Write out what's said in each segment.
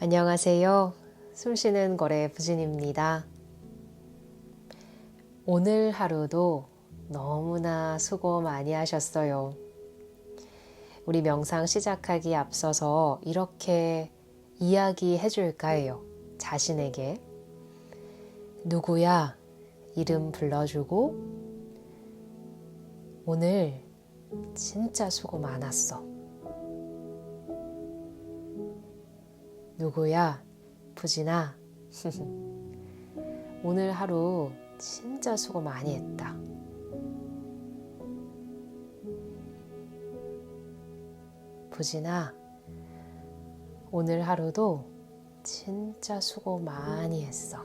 안녕하세요. 숨쉬는 거래 부진입니다. 오늘 하루도 너무나 수고 많이 하셨어요. 우리 명상 시작하기 앞서서 이렇게 이야기해 줄까 해요. 자신에게. 누구야? 이름 불러주고, 오늘 진짜 수고 많았어. 누구야? 부진아. 오늘 하루 진짜 수고 많이 했다. 부진아. 오늘 하루도 진짜 수고 많이 했어.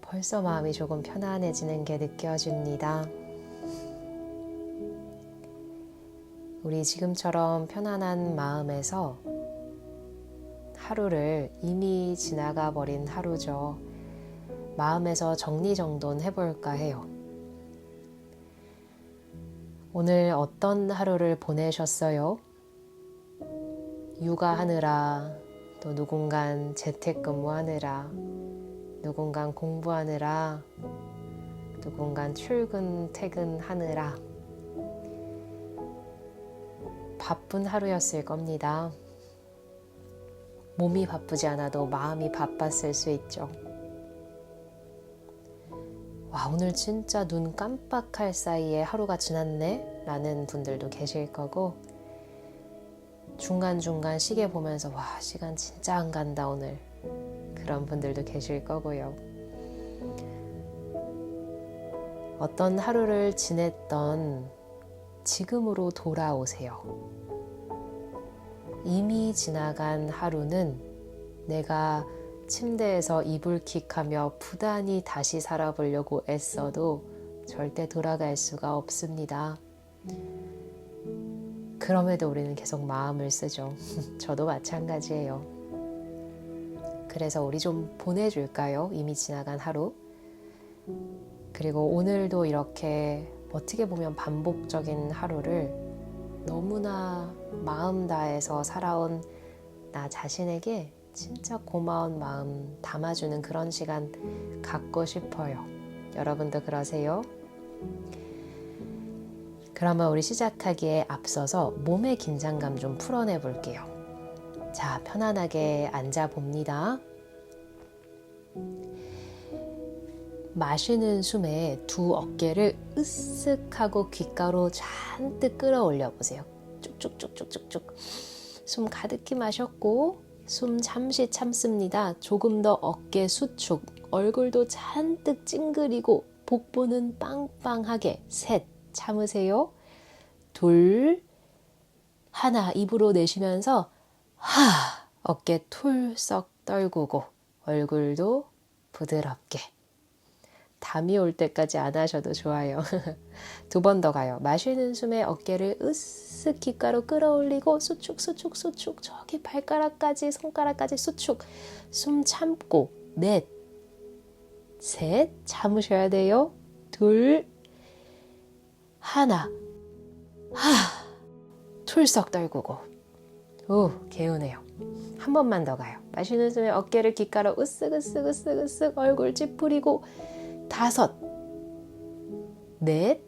벌써 마음이 조금 편안해지는 게 느껴집니다. 우리 지금처럼 편안한 마음에서 하루를 이미 지나가 버린 하루죠. 마음에서 정리정돈 해볼까 해요. 오늘 어떤 하루를 보내셨어요? 육아하느라, 또 누군간 재택근무하느라, 누군간 공부하느라, 누군간 출근, 퇴근하느라, 바쁜 하루였을 겁니다. 몸이 바쁘지 않아도 마음이 바빴을 수 있죠. 와, 오늘 진짜 눈 깜빡할 사이에 하루가 지났네? 라는 분들도 계실 거고, 중간중간 시계 보면서, 와, 시간 진짜 안 간다, 오늘. 그런 분들도 계실 거고요. 어떤 하루를 지냈던 지금으로 돌아오세요. 이미 지나간 하루는 내가 침대에서 이불킥하며 부단히 다시 살아보려고 애써도 절대 돌아갈 수가 없습니다. 그럼에도 우리는 계속 마음을 쓰죠. 저도 마찬가지예요. 그래서 우리 좀 보내줄까요? 이미 지나간 하루. 그리고 오늘도 이렇게 어떻게 보면 반복적인 하루를 너무나 마음 다해서 살아온 나 자신에게 진짜 고마운 마음 담아주는 그런 시간 갖고 싶어요. 여러분도 그러세요? 그러면 우리 시작하기에 앞서서 몸의 긴장감 좀 풀어내 볼게요. 자, 편안하게 앉아 봅니다. 마시는 숨에 두 어깨를 으쓱하고 귓가로 잔뜩 끌어올려 보세요. 쭉쭉쭉쭉쭉쭉. 숨 가득히 마셨고 숨 잠시 참습니다. 조금 더 어깨 수축, 얼굴도 잔뜩 찡그리고 복부는 빵빵하게 셋 참으세요. 둘 하나 입으로 내쉬면서 하 어깨 툴썩 떨구고 얼굴도 부드럽게 담이 올 때까지 안 하셔도 좋아요. 두 번 더 가요. 마시는 숨에 어깨를 으쓱 귓가로 끌어올리고 수축 수축 수축 저기 발가락까지 손가락까지 수축 숨 참고 넷 셋 참으셔야 돼요. 둘 하나 하 툴썩 떨구고 오 개운해요. 한 번만 더 가요. 마시는 숨에 어깨를 귓가로 으쓱 으쓱 으쓱 으쓱 얼굴 찌푸리고 다섯, 넷,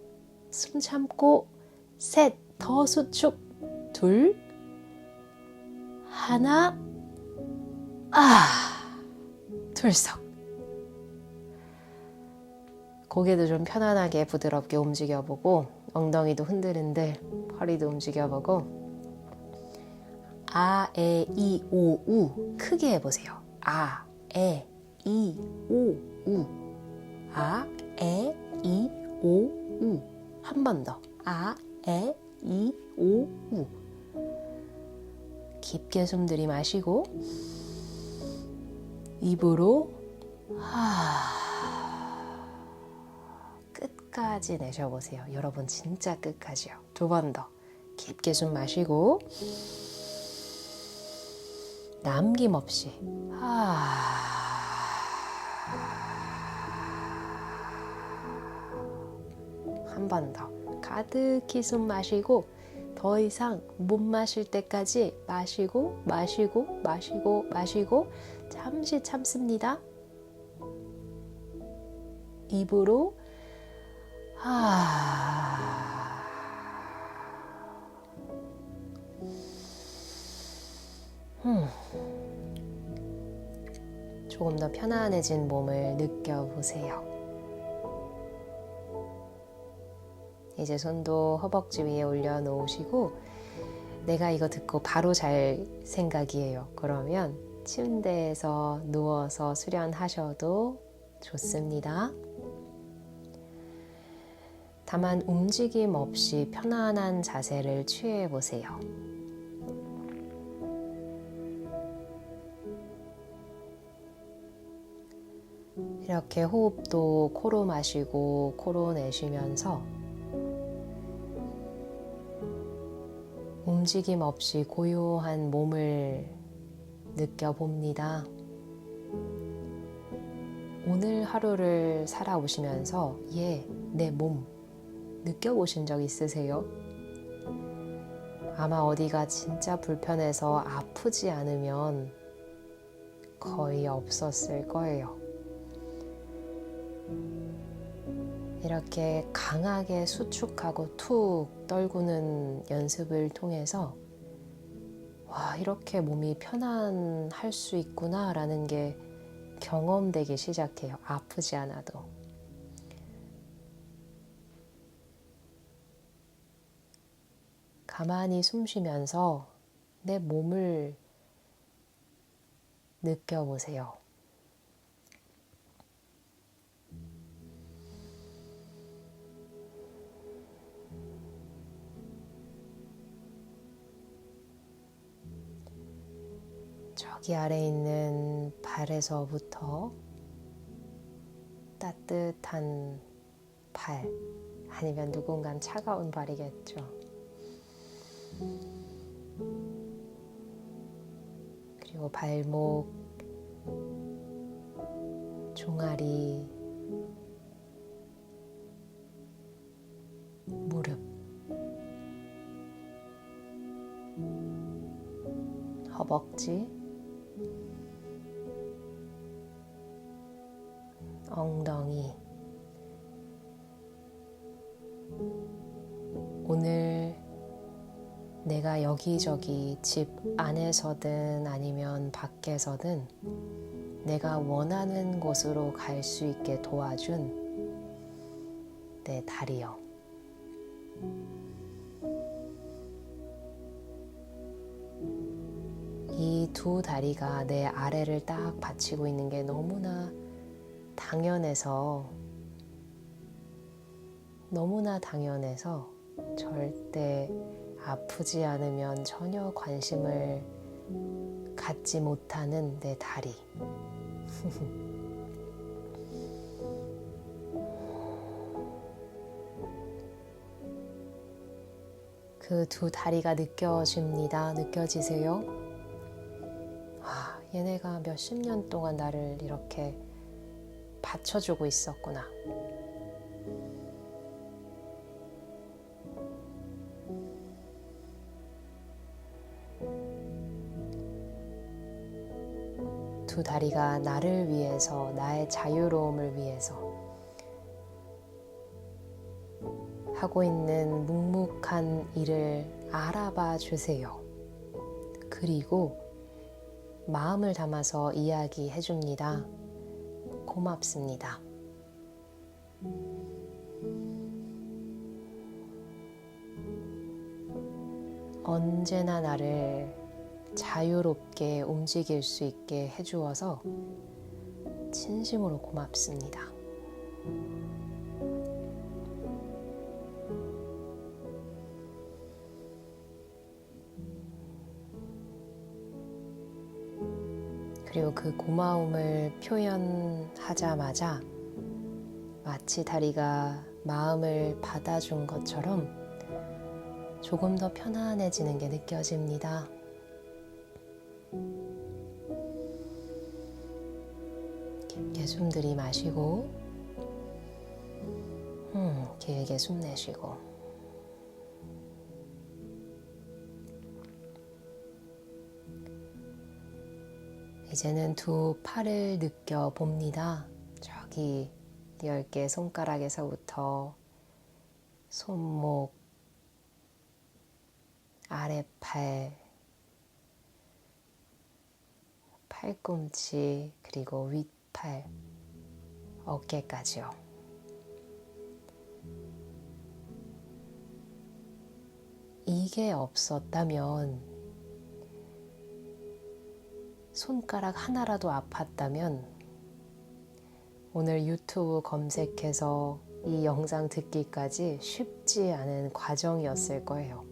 숨 참고 셋, 더 수축, 둘, 하나, 아, 둘석. 고개도 좀 편안하게 부드럽게 움직여보고 엉덩이도 흔들흔들 허리도 움직여보고 아, 에, 이, 오, 우 크게 해보세요. 아, 에, 이, 오, 우 아, 에, 이, 오, 우. 한 번 더. 아, 에, 이, 오, 우. 깊게 숨 들이마시고 입으로 하 끝까지 내쉬어보세요. 여러분 진짜 끝까지요. 두 번 더. 깊게 숨 마시고 남김없이 하 한 번 더. 가득히 숨 마시고 더 이상 못 마실 때까지 마시고 마시고 마시고 마시고 잠시 참습니다. 입으로 하 음. 조금 더 편안해진 몸을 느껴보세요. 이제 손도 허벅지 위에 올려놓으시고 내가 이거 듣고 바로 잘 생각이에요. 그러면 침대에서 누워서 수련하셔도 좋습니다. 다만 움직임 없이 편안한 자세를 취해 보세요. 이렇게 호흡도 코로 마시고 코로 내쉬면서 움직임 없이 고요한 몸을 느껴봅니다. 오늘 하루를 살아오시면서 예, 내 몸 느껴보신 적 있으세요? 아마 어디가 진짜 불편해서 아프지 않으면 거의 없었을 거예요. 이렇게 강하게 수축하고 툭 떨구는 연습을 통해서 와, 이렇게 몸이 편안할 수 있구나 라는 게 경험되기 시작해요. 아프지 않아도. 가만히 숨 쉬면서 내 몸을 느껴보세요. 저기 아래 있는 발에서부터 따뜻한 발, 아니면 누군간 차가운 발이겠죠. 그리고 발목, 종아리, 무릎, 허벅지, 여기저기 집 안에서든 아니면 밖에서든 내가 원하는 곳으로 갈 수 있게 도와준 내 다리요. 이 두 다리가 내 아래를 딱 받치고 있는 게 너무나 당연해서 너무나 당연해서 절대 아프지 않으면 전혀 관심을 갖지 못하는 내 다리. 그 두 다리가 느껴집니다. 느껴지세요? 아, 얘네가 몇십 년 동안 나를 이렇게 받쳐주고 있었구나. 두 다리가 나를 위해서, 나의 자유로움을 위해서 하고 있는 묵묵한 일을 알아봐 주세요. 그리고 마음을 담아서 이야기해 줍니다. 고맙습니다. 언제나 나를 자유롭게 움직일 수 있게 해주어서 진심으로 고맙습니다. 그리고 그 고마움을 표현하자마자 마치 다리가 마음을 받아준 것처럼 조금 더 편안해지는 게 느껴집니다. 숨 들이마시고 음, 길게 숨 내쉬고 이제는 두 팔을 느껴 봅니다. 저기 10개 손가락에서부터 손목, 아랫팔 팔꿈치, 그리고 윗 팔, 어깨까지요. 이게 없었다면, 손가락 하나라도 아팠다면, 오늘 유튜브 검색해서 이 영상 듣기까지 쉽지 않은 과정이었을 거예요.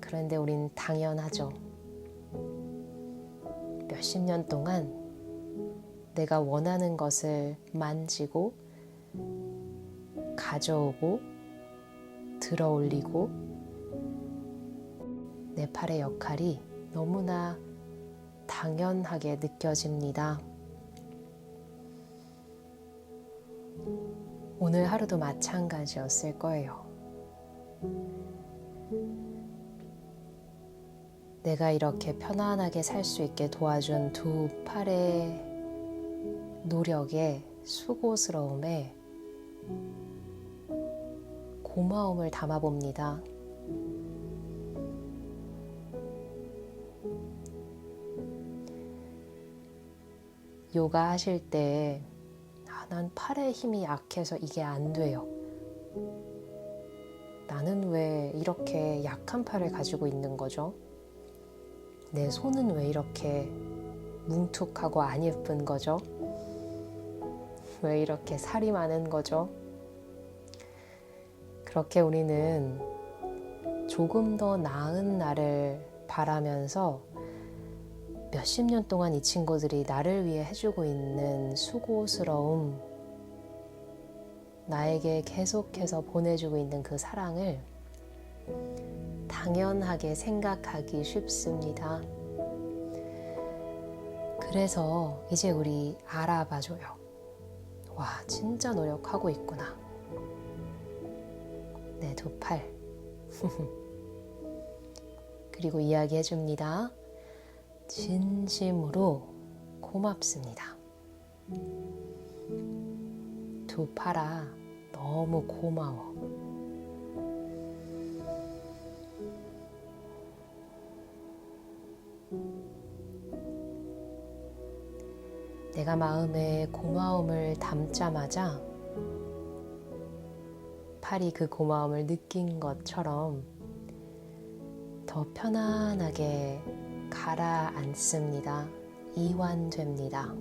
그런데 우린 당연하죠. 몇십 년 동안 내가 원하는 것을 만지고 가져오고 들어 올리고 내 팔의 역할이 너무나 당연하게 느껴집니다. 오늘 하루도 마찬가지였을 거예요. 내가 이렇게 편안하게 살 수 있게 도와준 두 팔의 노력에 수고스러움에 고마움을 담아봅니다. 요가 하실 때, 아, 난 팔의 힘이 약해서 이게 안 돼요. 나는 왜 이렇게 약한 팔을 가지고 있는 거죠? 내 손은 왜 이렇게 뭉툭하고 안 예쁜 거죠? 왜 이렇게 살이 많은 거죠? 그렇게 우리는 조금 더 나은 나를 바라면서 몇십 년 동안 이 친구들이 나를 위해 해주고 있는 수고스러움, 나에게 계속해서 보내주고 있는 그 사랑을 당연하게 생각하기 쉽습니다. 그래서 이제 우리 알아봐줘요. 와, 진짜 노력하고 있구나. 내 두 팔. 그리고 이야기해 줍니다. 진심으로 고맙습니다. 두 팔아, 너무 고마워. 내가 마음에 고마움을 담자마자 팔이 그 고마움을 느낀 것처럼 더 편안하게 가라앉습니다. 이완됩니다.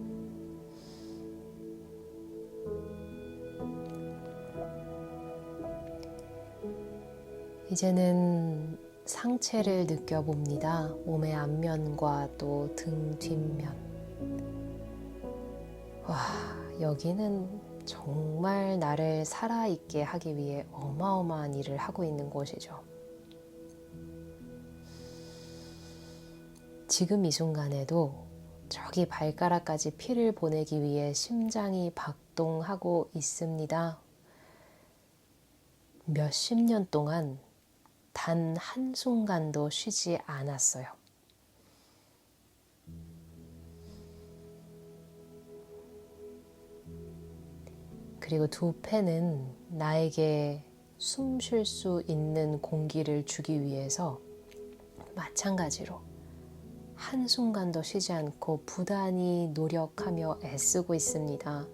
이제는 상체를 느껴봅니다. 몸의 앞면과 또 등 뒷면. 와, 여기는 정말 나를 살아있게 하기 위해 어마어마한 일을 하고 있는 곳이죠. 지금 이 순간에도 저기 발가락까지 피를 보내기 위해 심장이 박동하고 있습니다. 몇십 년 동안 단 한순간도 쉬지 않았어요. 그리고 두 폐는 나에게 숨 쉴 수 있는 공기를 주기 위해서 마찬가지로 한순간도 쉬지 않고 부단히 노력하며 애쓰고 있습니다.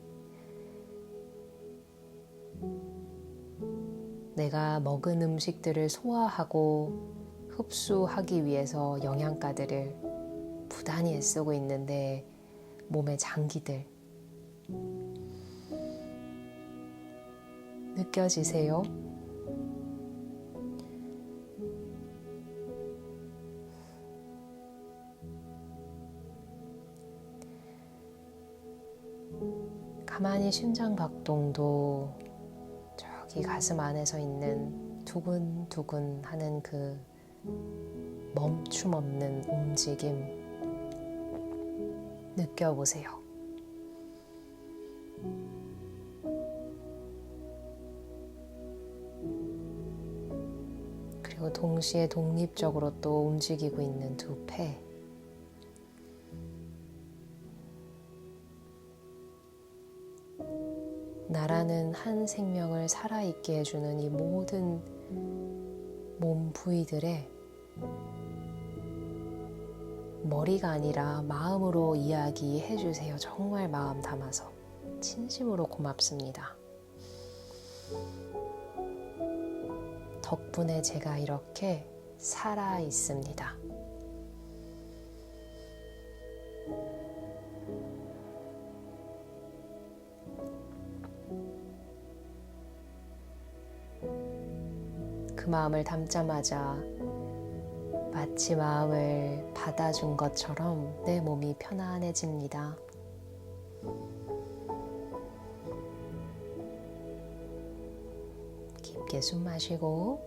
내가 먹은 음식들을 소화하고 흡수하기 위해서 영양가들을 부단히 애쓰고 있는데 몸의 장기들 느껴지세요? 가만히 심장 박동도 저기 가슴 안에서 있는 두근두근 하는 그 멈춤 없는 움직임 느껴보세요. 그리고 동시에 독립적으로 또 움직이고 있는 두 폐. 나라는 한 생명을 살아있게 해주는 이 모든 몸 부위들의 머리가 아니라 마음으로 이야기해 주세요. 정말 마음 담아서. 진심으로 고맙습니다. 덕분에 제가 이렇게 살아 있습니다. 그 마음을 담자마자 마치 마음을 받아준 것처럼 내 몸이 편안해집니다. 깊게 숨 마시고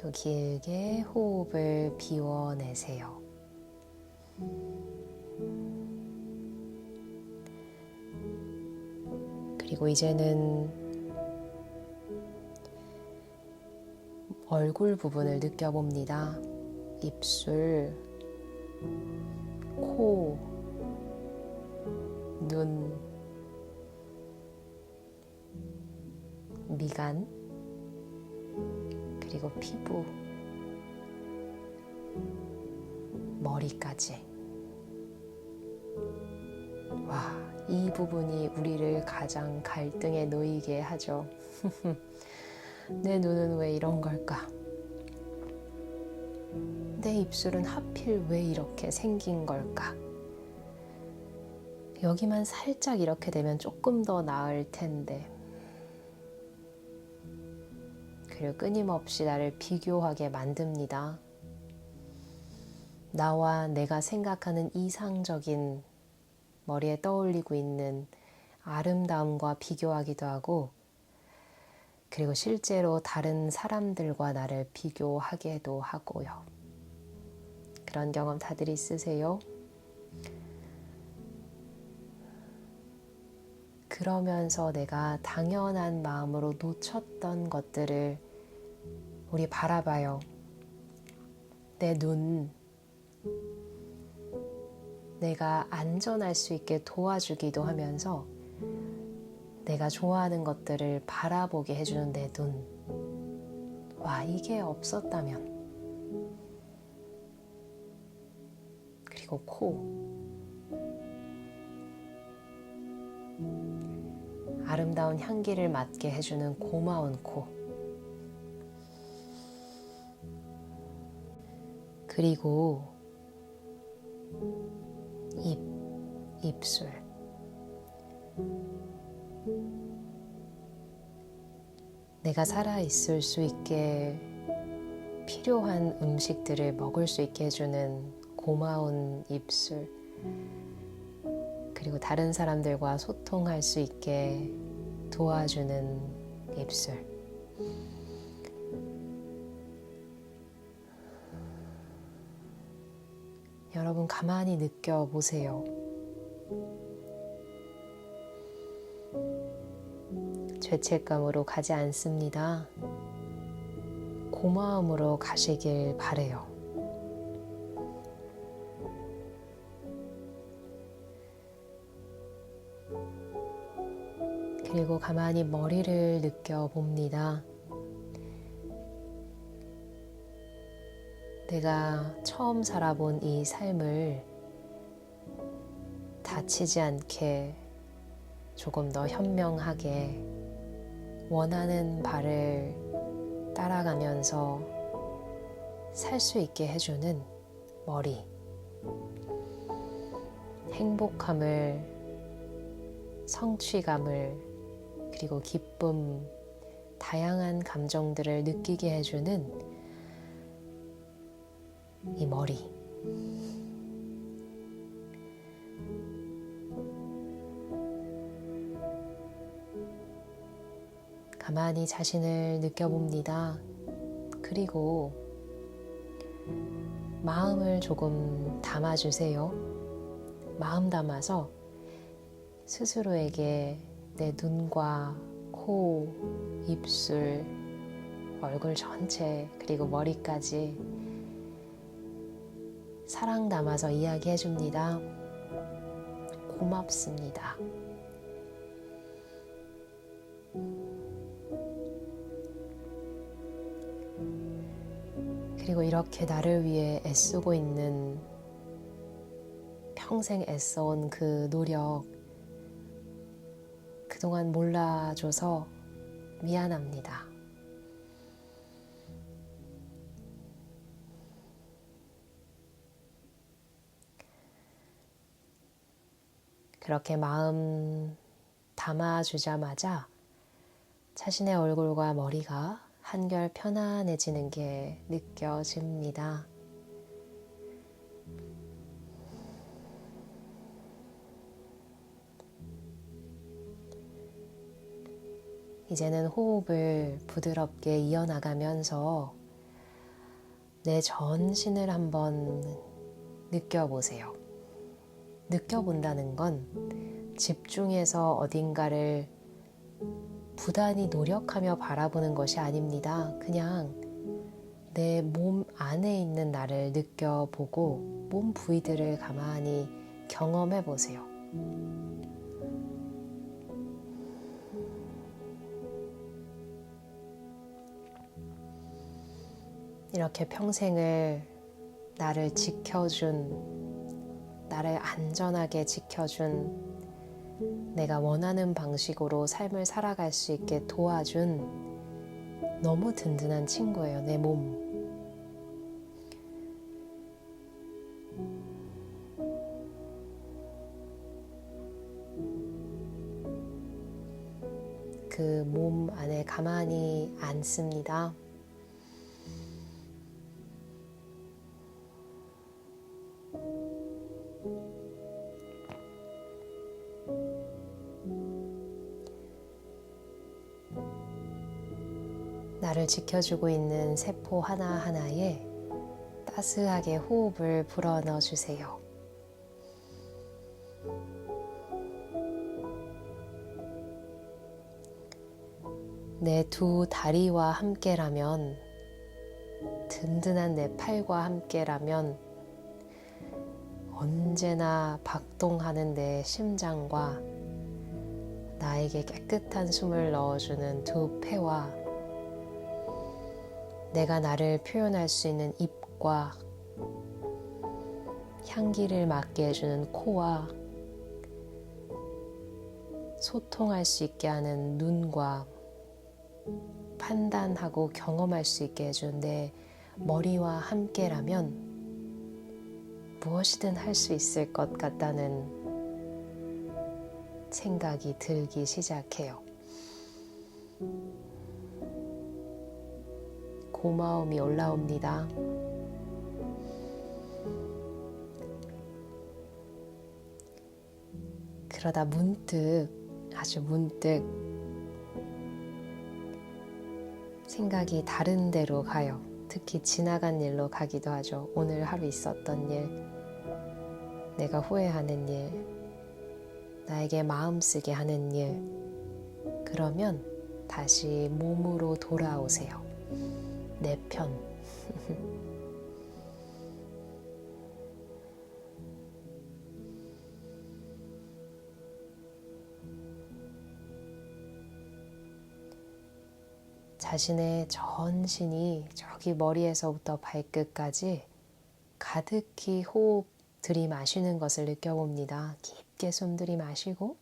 또 길게 호흡을 비워내세요. 그리고 이제는 얼굴 부분을 느껴봅니다. 입술, 코, 눈, 미간, 그리고 피부, 머리까지. 와, 이 부분이 우리를 가장 갈등에 놓이게 하죠. 내 눈은 왜 이런 걸까? 내 입술은 하필 왜 이렇게 생긴 걸까? 여기만 살짝 이렇게 되면 조금 더 나을 텐데. 그리고 끊임없이 나를 비교하게 만듭니다. 나와 내가 생각하는 이상적인 머리에 떠올리고 있는 아름다움과 비교하기도 하고, 그리고 실제로 다른 사람들과 나를 비교하게도 하고요. 그런 경험 다들 있으세요? 그러면서 내가 당연한 마음으로 놓쳤던 것들을 우리 바라봐요. 내 눈, 내가 안전할 수 있게 도와주기도 하면서 내가 좋아하는 것들을 바라보게 해주는 내 눈. 와, 이게 없었다면. 그리고 코. 아름다운 향기를 맡게 해주는 고마운 코. 그리고 입, 입술. 내가 살아있을 수 있게 필요한 음식들을 먹을 수 있게 해주는 고마운 입술. 그리고 다른 사람들과 소통할 수 있게 도와주는 입술. 여러분 가만히 느껴보세요. 죄책감으로 가지 않습니다. 고마움으로 가시길 바래요. 그리고 가만히 머리를 느껴 봅니다. 내가 처음 살아본 이 삶을 다치지 않게 조금 더 현명하게 원하는 바를 따라가면서 살 수 있게 해주는 머리. 행복함을, 성취감을, 그리고 기쁨, 다양한 감정들을 느끼게 해주는 이 머리. 가만히 자신을 느껴봅니다. 그리고 마음을 조금 담아주세요. 마음 담아서 스스로에게 내 눈과 코, 입술, 얼굴 전체, 그리고 머리까지 사랑 담아서 이야기해 줍니다. 고맙습니다. 그리고 이렇게 나를 위해 애쓰고 있는 평생 애써온 그 노력 그동안 몰라줘서 미안합니다. 그렇게 마음 담아주자마자 자신의 얼굴과 머리가 한결 편안해지는 게 느껴집니다. 이제는 호흡을 부드럽게 이어나가면서 내 전신을 한번 느껴보세요. 느껴본다는 건 집중해서 어딘가를 부단히 노력하며 바라보는 것이 아닙니다. 그냥 내 몸 안에 있는 나를 느껴보고 몸 부위들을 가만히 경험해 보세요. 이렇게 평생을 나를 지켜준, 나를 안전하게 지켜준, 내가 원하는 방식으로 삶을 살아갈 수 있게 도와준 너무 든든한 친구예요, 내 몸. 그 몸 안에 가만히 앉습니다. 나를 지켜주고 있는 세포 하나하나에 따스하게 호흡을 불어넣어 주세요. 내 두 다리와 함께라면, 든든한 내 팔과 함께라면, 언제나 박동하는 내 심장과 나에게 깨끗한 숨을 넣어주는 두 폐와 내가 나를 표현할 수 있는 입과 향기를 맡게 해주는 코와 소통할 수 있게 하는 눈과 판단하고 경험할 수 있게 해준 내 머리와 함께라면 무엇이든 할 수 있을 것 같다는 생각이 들기 시작해요. 고마움이 올라옵니다. 그러다 문득, 아주 문득 생각이 다른 데로 가요. 특히 지나간 일로 가기도 하죠. 오늘 하루 있었던 일, 내가 후회하는 일, 나에게 마음 쓰게 하는 일. 그러면 다시 몸으로 돌아오세요. 내 편. 자신의 전신이 저기 머리에서부터 발끝까지 가득히 호흡 들이마시는 것을 느껴봅니다. 깊게 숨 들이마시고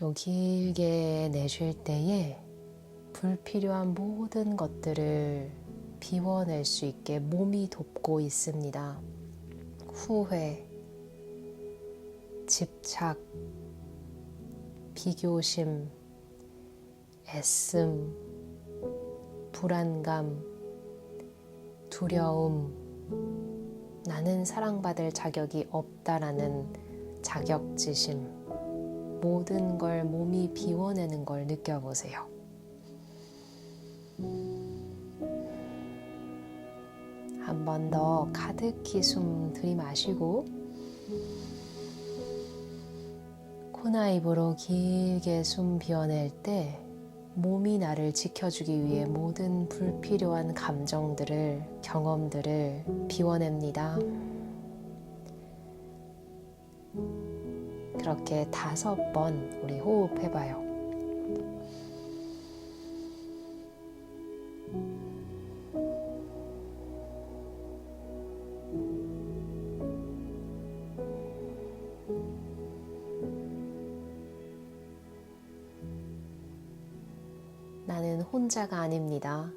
또 길게 내쉴 때에 불필요한 모든 것들을 비워낼 수 있게 몸이 돕고 있습니다. 후회, 집착, 비교심, 애씀, 불안감, 두려움, 나는 사랑받을 자격이 없다라는 자격지심, 모든 걸 몸이 비워내는 걸 느껴보세요. 한 번 더 가득히 숨 들이마시고 코나 입으로 길게 숨 비워낼 때 몸이 나를 지켜주기 위해 모든 불필요한 감정들을, 경험들을 비워냅니다. 그렇게 다섯 번 우리 호흡해봐요. 나는 혼자가 아닙니다.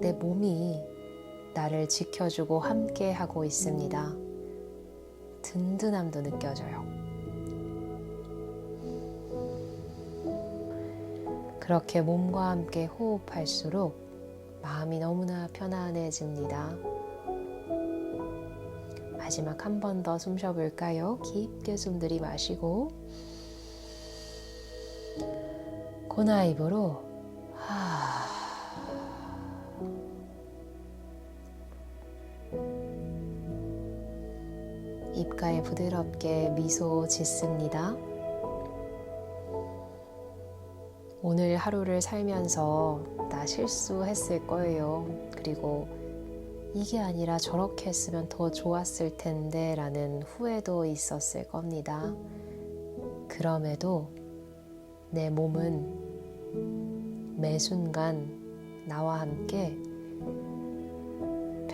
내 몸이 나를 지켜주고 함께 하고 있습니다. 든든함도 느껴져요. 그렇게 몸과 함께 호흡할수록 마음이 너무나 편안해집니다. 마지막 한 번 더 숨 쉬어볼까요? 깊게 숨 들이마시고 코나 입으로 입가에 부드럽게 미소 짓습니다. 오늘 하루를 살면서 나 실수했을 거예요. 그리고 이게 아니라 저렇게 했으면 더 좋았을 텐데 라는 후회도 있었을 겁니다. 그럼에도 내 몸은 매 순간 나와 함께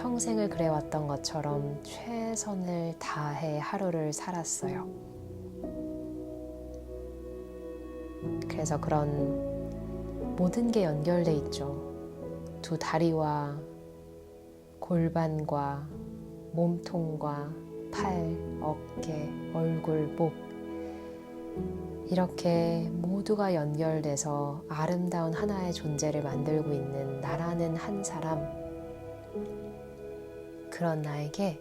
평생을 그래왔던 것처럼 최선을 다해 하루를 살았어요. 그래서 그런 모든 게 연결돼 있죠. 두 다리와 골반과 몸통과 팔, 어깨, 얼굴, 목 이렇게 모두가 연결돼서 아름다운 하나의 존재를 만들고 있는 나라는 한 사람 그런 나에게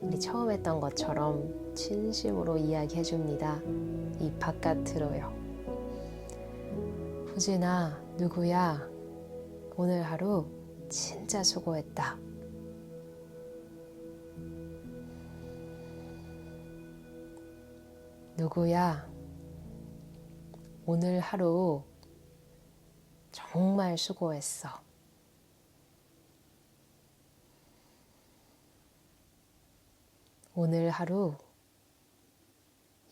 우리 처음 했던 것처럼 진심으로 이야기해 줍니다. 이 바깥으로요. 후진아, 누구야? 오늘 하루 진짜 수고했다. 누구야? 오늘 하루 정말 수고했어. 오늘 하루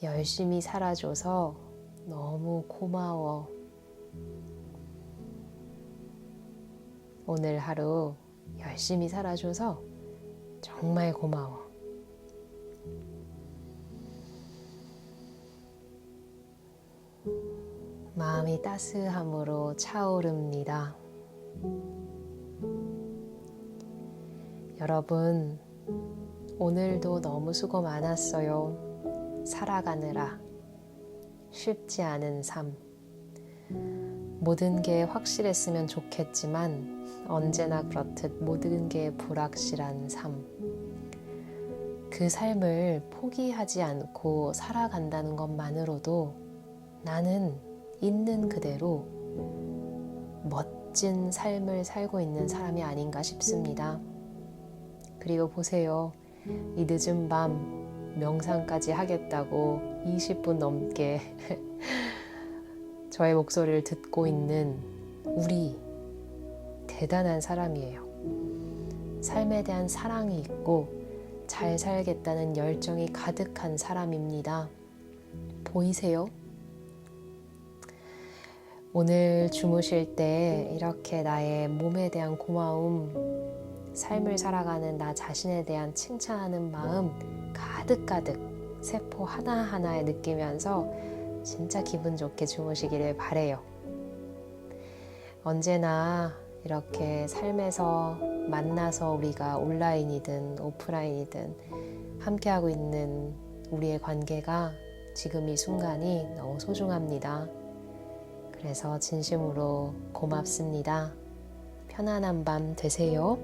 열심히 살아줘서 너무 고마워. 오늘 하루 열심히 살아줘서 정말 고마워. 마음이 따스함으로 차오릅니다. 여러분, 오늘도 너무 수고 많았어요. 살아가느라 쉽지 않은 삶. 모든 게 확실했으면 좋겠지만 언제나 그렇듯 모든 게 불확실한 삶. 그 삶을 포기하지 않고 살아간다는 것만으로도 나는 있는 그대로 멋진 삶을 살고 있는 사람이 아닌가 싶습니다. 그리고 보세요. 이 늦은 밤 명상까지 하겠다고 20분 넘게 저의 목소리를 듣고 있는 우리 대단한 사람이에요. 삶에 대한 사랑이 있고 잘 살겠다는 열정이 가득한 사람입니다. 보이세요? 오늘 주무실 때 이렇게 나의 몸에 대한 고마움, 삶을 살아가는 나 자신에 대한 칭찬하는 마음 가득가득 세포 하나하나에 느끼면서 진짜 기분 좋게 주무시기를 바래요. 언제나 이렇게 삶에서 만나서 우리가 온라인이든 오프라인이든 함께하고 있는 우리의 관계가 지금 이 순간이 너무 소중합니다. 그래서 진심으로 고맙습니다. 편안한 밤 되세요.